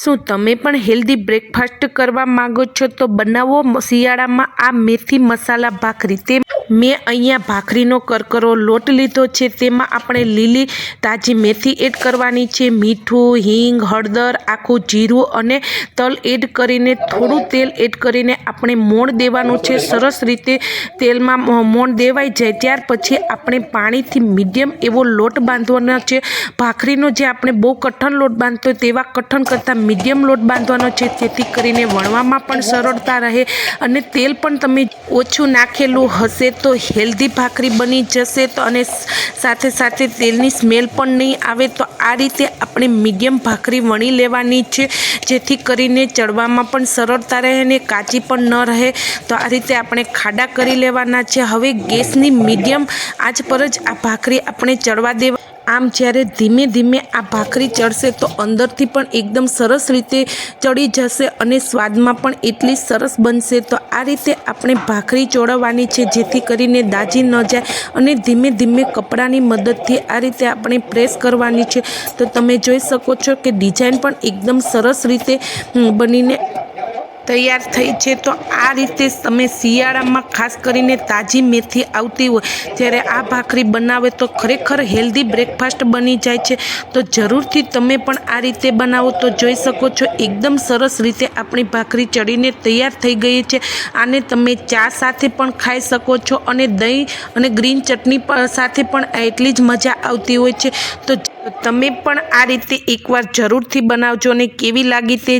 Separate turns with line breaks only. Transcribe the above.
શું તમે પણ હેલ્ધી બ્રેકફાસ્ટ કરવા માંગો છો? તો બનાવો શિયાળામાં આ મેથી મસાલા ભાખરી. તે મેં અહીંયા ભાખરીનો કરકરો લોટ લીધો છે. તેમાં આપણે લીલી, તાજી મેથી એડ કરવાની છે. મીઠું, હિંગ, હળદર, આખું જીરું અને તલ એડ કરીને થોડું તેલ એડ કરીને આપણે મોણ દેવાનું છે. સરસ રીતે તેલમાં મોણ દેવાઈ જાય. ત્યાર પછી આપણે પાણીથી મીડિયમ એવો લોટ બાંધવાનો છે. ભાખરીનો જે આપણે બહુ કઠણ લોટ બાંધતો તેવા કઠણ કરતાં મીડિયમ લોટ બાંધવાનો છે. જેથી કરીને વણવામાં પણ સરળતા રહે અને તેલ પણ તમે ઓછું નાખેલું હશે તો હેલ્ધી ભાખરી બની જશે તો અને સાથે સાથે તેલની સ્મેલ પણ નહીં આવે તો આ રીતે આપણે મીડિયમ ભાખરી વણી લેવાની છે, જેથી કરીને ચડવામાં પણ સરળતા રહે અને કાચી પણ ન રહે. તો આ રીતે આપણે ખાડા કરી લેવાના છે. હવે ગેસની મીડિયમ આંચ પર જ આ ભાખરી આપણે ચડવા દેવા આમ જ્યારે ધીમે ધીમે આ ભાખરી ચડશે તો અંદરથી પણ એકદમ સરસ રીતે ચડી જશે અને સ્વાદમાં પણ એટલી સરસ બનશે. તો આ રીતે આપણે ભાખરી ચોળવવાની છે, જેથી કરીને દાજી ન જાય અને ધીમે ધીમે કપડાની મદદથી આ રીતે આપણે પ્રેસ કરવાની છે. તો તમે જોઈ શકો છો કે ડિઝાઇન પણ એકદમ સરસ રીતે બનીને તૈયાર થઈ છે, તો આ રીતે તમે શિયાળામાં ખાસ કરીને તાજી મેથી આવતી હોય ત્યારે આ ભાખરી બનાવે તો ખરેખર હેલ્ધી બ્રેકફાસ્ટ બની જાય છે. તો જરૂરથી તમે પણ આ રીતે બનાવો તો જોઈ શકો છો, એકદમ સરસ રીતે આપણી ભાખરી ચડીને તૈયાર થઈ ગઈ છે. આને તમે ચા સાથે પણ ખાઈ શકો છો અને દહીં અને ગ્રીન ચટણી સાથે પણ એટલી જ મજા આવતી હોય છે. તો તમે પણ આ રીતે એકવાર જરૂરથી બનાવજો અને કેવી લાગી તે